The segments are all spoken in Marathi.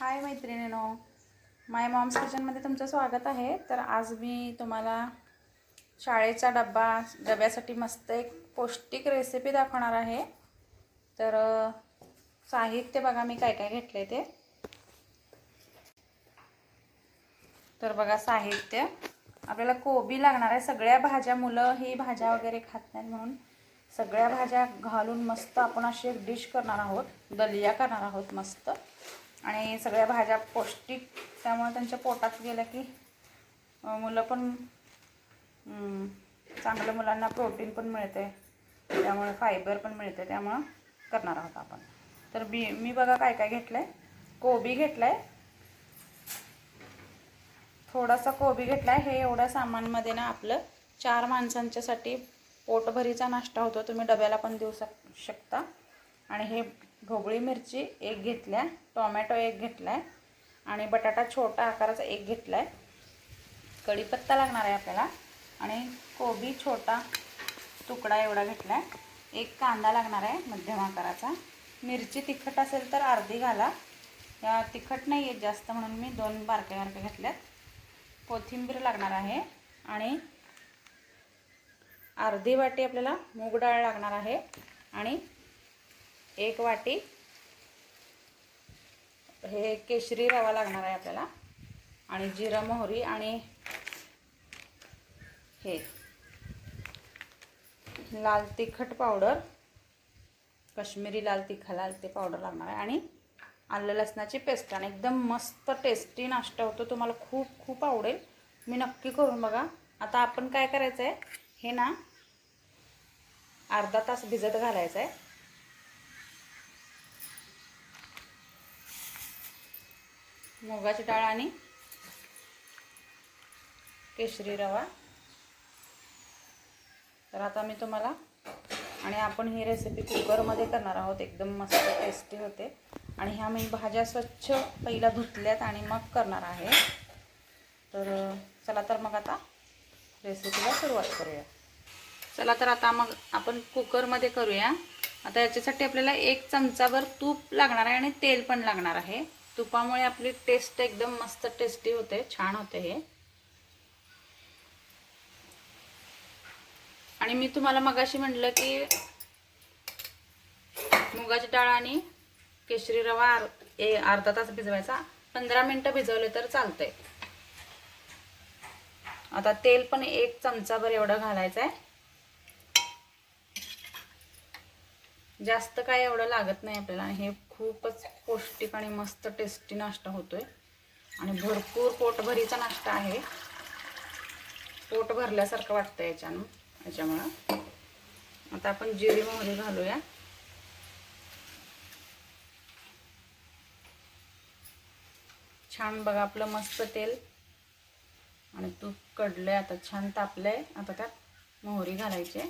हाय मैत्रिणीनो. माय मॉम्स किचनमध्ये तुमचं स्वागत आहे. तर आज मी तुम्हाला शाळेचा डब्बा डब्यासाठी मस्त एक पौष्टिक रेसिपी दाखवणार आहे. तर साहित्य बघा मी काय काय घेतलं आहे ते. तर बघा साहित्य. आपल्याला कोबी लागणार आहे. सगळ्या भाज्या मुलं ही भाज्या वगैरे खात नाहीत म्हणून सगळ्या भाज्या घालून मस्त आपण अशी एक डिश करणार आहोत. दलिया करणार आहोत मस्त. आणि सगळ्या भाज्या पौष्टिक त्यामुळे त्यांच्या पोटात गेल्या की मुलं पण चांगल्या चांगलं मुलांना प्रोटीन पण मिळते. त्यामुळे फायबर पण मिळते. त्यामुळं करणार आहोत आपण. तर बी मी बघा काय काय घेतलं आहे कोबी घेतलं आहे थोडासा कोबी घेतला आहे हे एवढ्या सामानमध्ये ना आपलं चार माणसांच्यासाठी पोटभरीचा नाश्ता होतो. तुम्ही डब्याला पण देऊ शक शकता. आणि हे ढोबळी मिरची एक घेतल्या टोमॅटो एक घेतला आहे आणि बटाटा छोटा आकाराचा एक घेतला आहे कढीपत्ता लागणार आहे आपल्याला आणि कोबी छोटा तुकडा एवढा घेतला आहे एक कांदा लागणार आहे मध्यम आकाराचा. मिरची तिखट असेल तर अर्धी घाला. या तिखट नाही आहेत जास्त म्हणून मी दोन बारक्या बारक्या घेतल्यात. कोथिंबीर लागणार आहे आणि अर्धी वाटी आपल्याला मूग डाळ लागणार आहे आणि एक वाटी. हे केशरी रवा लागणार आहे आपल्याला. आणि जिरा मोहरी आणि हे. लाल तिखट पावडर. कश्मीरी लाल तिखा लाल ते पावडर लागणार आहे. आणि आलं लसणाची पेस्ट. आणि एकदम मस्त टेस्टी नाश्ता होतो. तुम्हाला खूप खूप आवडेल. मी नक्की करून बघा. आता आपण काय करायचं आहे हे ना अर्धा तास भिजत घालायचं आहे मुगाची डाळ आणि केशरी रवा. तर आता मी तुम्हाला आणि आपण ही रेसिपी कुकरमध्ये करणार आहोत. एकदम मस्त टेस्टी होते. आणि ह्या मी भाज्या स्वच्छ पहिला धुतल्यात आणि मग करणार आहे. तर चला तर मग आता रेसिपीला सुरुवात करूया. चला तर आता मग आपण कुकरमध्ये करूया. आता याच्यासाठी आपल्याला एक चमचाभर तूप लागणार आहे आणि तेल पण लागणार आहे. तुपामुळे आपली टेस्ट एकदम मस्त टेस्टी होते छान होते हे. आणि मी तुम्हाला मगाशी म्हटलं की मुगाची डाळ आणि केशरी रवा अर्धा तास भिजवायचा. पंधरा मिनटं भिजवले तर चालतंय. आता तेल पण एक चमचाभर एवढं घालायचं आहे जास्त काय एवढं लागत नाही आपल्याला. हे खूपच पौष्टिक आणि मस्त टेस्टी नाश्ता होतोय. आणि भरपूर पोटभरीचा नाश्ता आहे. पोट भरल्यासारखं वाटतं याच्यानं याच्यामुळं. आता आपण जिरी मोहरी घालूया. छान बघा आपलं मस्त तेल. आणि तूप कडलंय आता छान तापलंय. आता त्यात मोहरी घालायची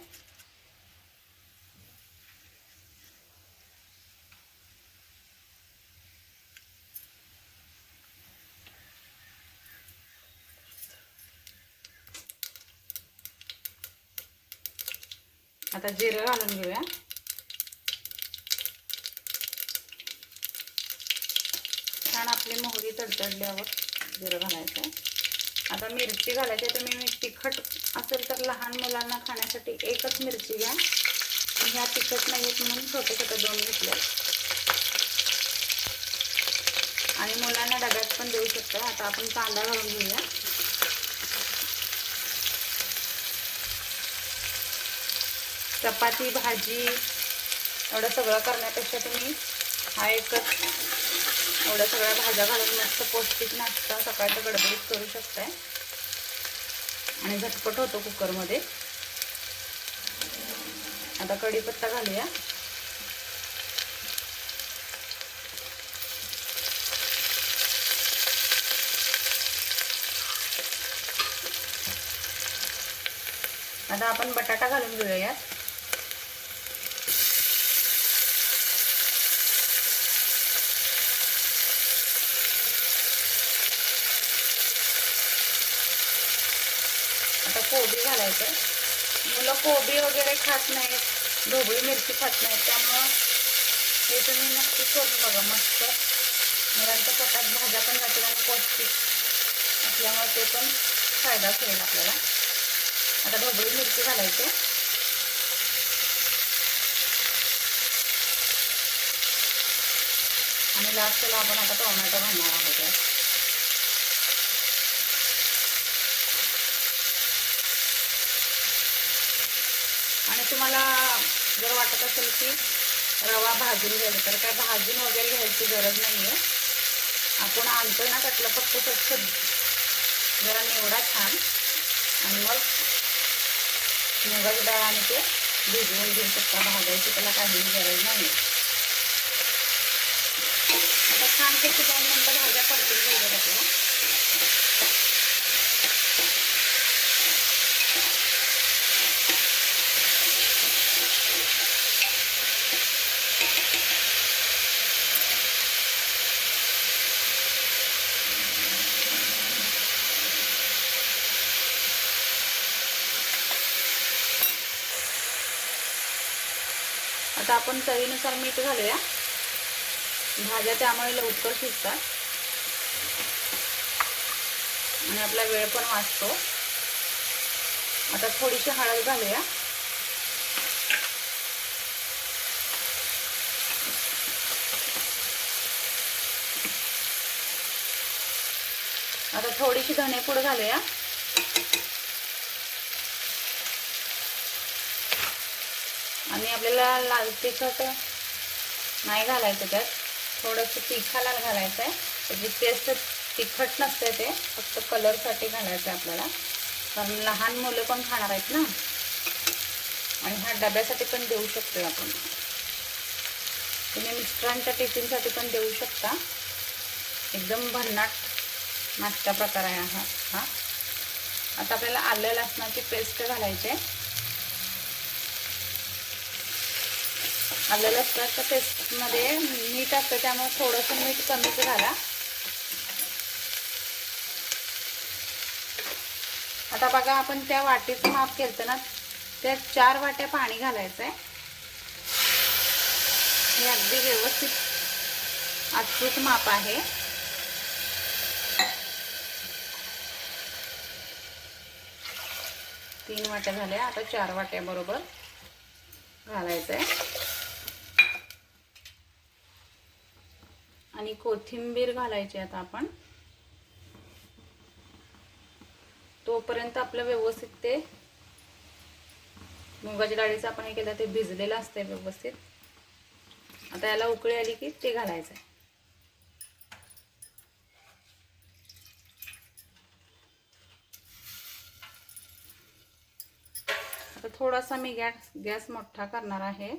आता जिरं घालून घेऊया. छान आपली मोहरी तडतडल्यावर जिरं घालायचं. आता मिरची घालायची तुम्ही तिखट असेल तर लहान मुलांना खाण्यासाठी एकच मिरची घ्या. ह्या तिखट नाही आहेत म्हणून छोटे छोटे दोन घेतल्या. आणि मुलांना डब्यात पण देऊ शकता. आता आपण कांदा घालून घेऊया. चपाती भाजी एवढं सगळं करण्यापेक्षा तुम्ही हा एकच एवढ्या सगळ्या भाज्या घालून मस्त पौष्टिक नाश्ता सकाळच्या गडबडीत करू शकताय. आणि झटपट होतो कुकरमध्ये. आता कढीपत्ता घालूया. आता आपण बटाटा घालून घेऊया कोबी घालायचं. मुलं कोबी वगैरे खात नाहीत ढोबळी मिरची खात नाहीत त्यामुळं हे तुम्ही नक्की करून बघा मस्त. मुलांच्या पोटात भाज्या पण जातील आणि पौष्टिक. असल्यामुळे ते पण फायदाच होईल आपल्याला. आता ढोबळी मिरची घालायची. आणि लास्टला आपण आता टोमॅटो घालणार आहोत. तुम्हाला जर वाटत असेल की रवा भाजून घ्यायचा तर काय भाजून वगैरे घ्यायची गरज नाही आहे आपण आणतो ना त्यातलं फक्त स्वच्छ जरा निवडा छान. आणि मग मुगाची डाळ आणि ते भिजवून घेऊ शकता. भाजायची त्याला काहीही गरज नाही आता छान दोन मिनटं भाज्या परतून घ्यायच्या आपल्याला आता आपण चवीनुसार मीठ घालूया. भाज्या त्यामुळे लवकर शिजतात. आणि आपला वेळ पण वाचतो. आता थोडीशी हळद घालूया. आता थोडीशी धनेपूड घालूया. आणि आपल्याला लाल तिखट नाही घालायचं त्यात. थोडंसं तिखाला घालायचं आहे त्याची टेस्ट तिखट नसते ते. फक्त कलरसाठी घालायचं आहे आपल्याला. कारण लहान मुलं पण खाणार आहेत ना. आणि हा डब्यासाठी पण देऊ शकतो आपण. तुम्ही मिस्टरांच्या टिफिनसाठी पण देऊ शकता. एकदम भन्नाट नाश्ता प्रकार आहे हा. हा. आता आपल्याला आलं लसणाची पेस्ट घालायची आहे आलं लसणाच्या पेस्टमध्ये मीठ असतं त्यामुळे थोडंसं मीठ कमीच घाला. आता बघा आपण त्या वाटीचं माप केलं ना त्या चार वाट्या पाणी घालायचं आहे हे अगदी व्यवस्थित अचूक माप आहे. तीन वाट्या झाल्या आता चार वाट्या बरोबर घालायचं आहे आणि कोथिंबीर घालायची आता आपण. तोपर्यंत आपलं व्यवस्थित ते मुगाच्या डाळीचं आपण हे केलं ते भिजलेलं असतंय व्यवस्थित. आता याला उकळी आली की ते घालायचं आहे आता थोडासा मी गॅस गॅस मोठा करणार आहे.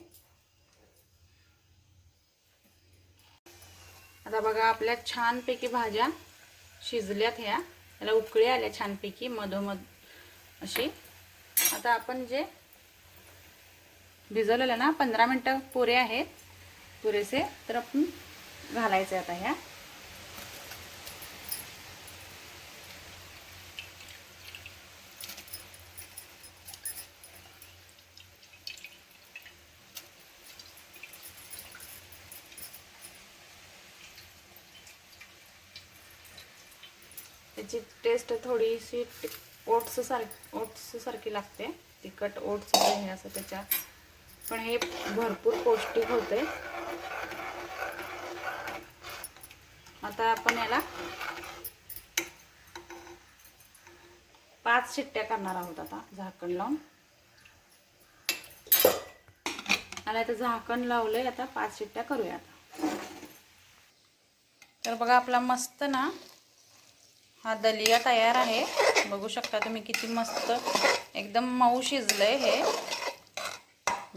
आता बघा आपल्या छानपैकी भाज्या शिजल्यात ह्या. याला उकळी आल्या छानपैकी मधोमध अशी. आता आपण जे भिजवलेलं ना पंधरा मिनटं पुरे आहेत. पुरेसे तर आपण घालायचे आता ह्या. त्याची टेस्ट थोडीशी ओट्स सारखी ओट्स सारखी लागते. तिखट ओट्स हे असं त्याच्यात पण हे भरपूर पौष्टिक होते आता आपण याला पाच शिट्ट्या करणार आहोत आता झाकण लावून. मला आता झाकण लावलंय आता पाच शिट्ट्या करूया आता तर बघा आपला मस्त ना हा दलिया तयार आहे. बघू शकता तुम्ही किती मस्त एकदम मऊ शिजलंय हे.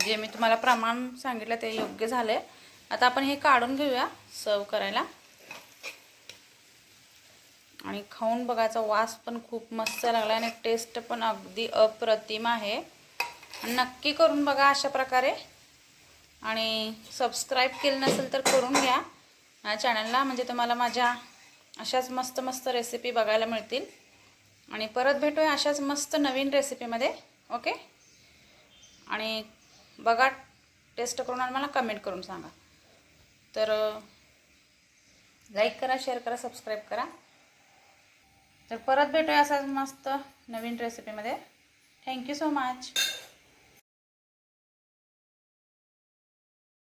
जे मी तुम्हाला प्रमाण सांगितलं ते योग्य झालंय. आता आपण हे काढून घेऊया सर्व करायला. आणि खाऊन बघायचा वास पण खूप मस्त लागला आणि टेस्ट पण अगदी अप्रतिम आहे. नक्की करून बघा अशा प्रकारे. आणि सबस्क्राईब केलं नसेल तर करून घ्या. चॅनलला म्हणजे तुम्हाला माझ्या अशाच मस्त मस्त रेसिपी बघायला मिळतील. आणि परत भेटूया अशाच मस्त नवीन रेसिपीमध्ये ओके आणि बघा टेस्ट करून आणि मला कमेंट करून सांगा. तर लाईक करा शेअर करा सबस्क्राईब करा. तर परत भेटूया असाच मस्त नवीन रेसिपीमध्ये थँक्यू सो मच